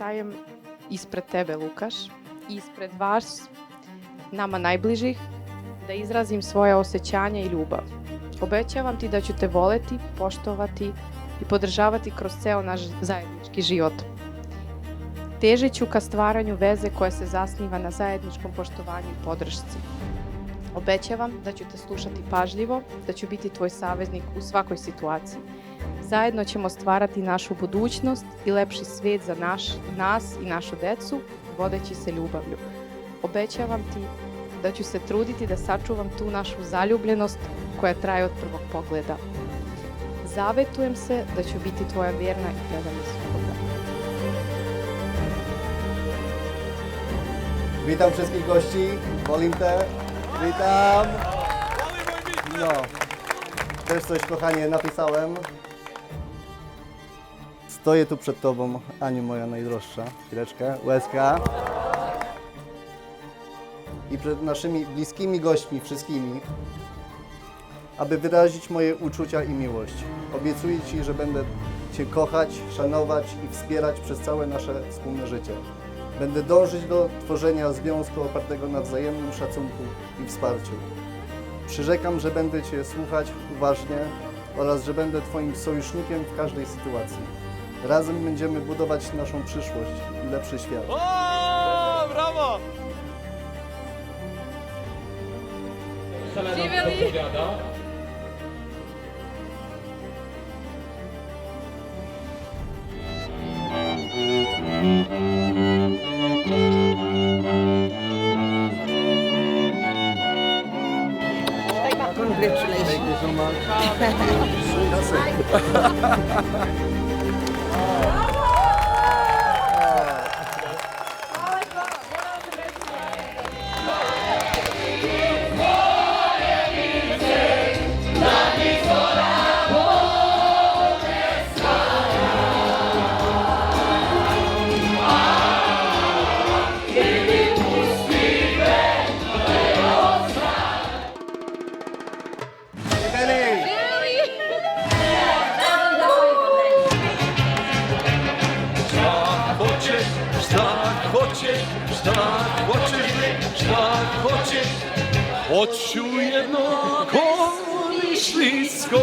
stajem ispred tebe, Lukaš, i ispred vas, nama najbližih, da izrazim svoje osjećanja i ljubav. Obećavam ti da ću te voleti, poštovati i podržavati kroz ceo naš zajednički život. Težit ću ka stvaranju veze koja se zasniva na zajedničkom poštovanju i podršci. Obećavam da ću te slušati pažljivo, da ću biti tvoj saveznik u svakoj situaciji. Zajedno ćemo stvarati našu budućnost i lepši svijet za naš, nas i našu decu, vodeći se ljubavlju. Obećavam ti da ću se truditi da sačuvam tu našu zaljubljenost koja traje od prvog pogleda. Zavetujem se da ću biti tvoja vjerna i predana supruga. Witam wszystkich gości, Wolintę, witam. No, też coś kochanie napisałem. Stoję tu przed Tobą, Aniu moja najdroższa, chwileczkę, łezka. I przed naszymi bliskimi gośćmi wszystkimi, aby wyrazić moje uczucia i miłość. Obiecuję Ci, że będę Cię kochać, szanować i wspierać przez całe nasze wspólne życie. Będę dążyć do tworzenia związku opartego na wzajemnym szacunku i wsparciu. Przyrzekam, że będę Cię słuchać uważnie oraz że będę Twoim sojusznikiem w każdej sytuacji. Razem będziemy budować naszą przyszłość i lepszy świat. O, brawo! Odpowiada. Thank you so much. Kenny! Šta hoćeš, šta hoćeš li, šta hoćeš? Hoću jedno komu lisko.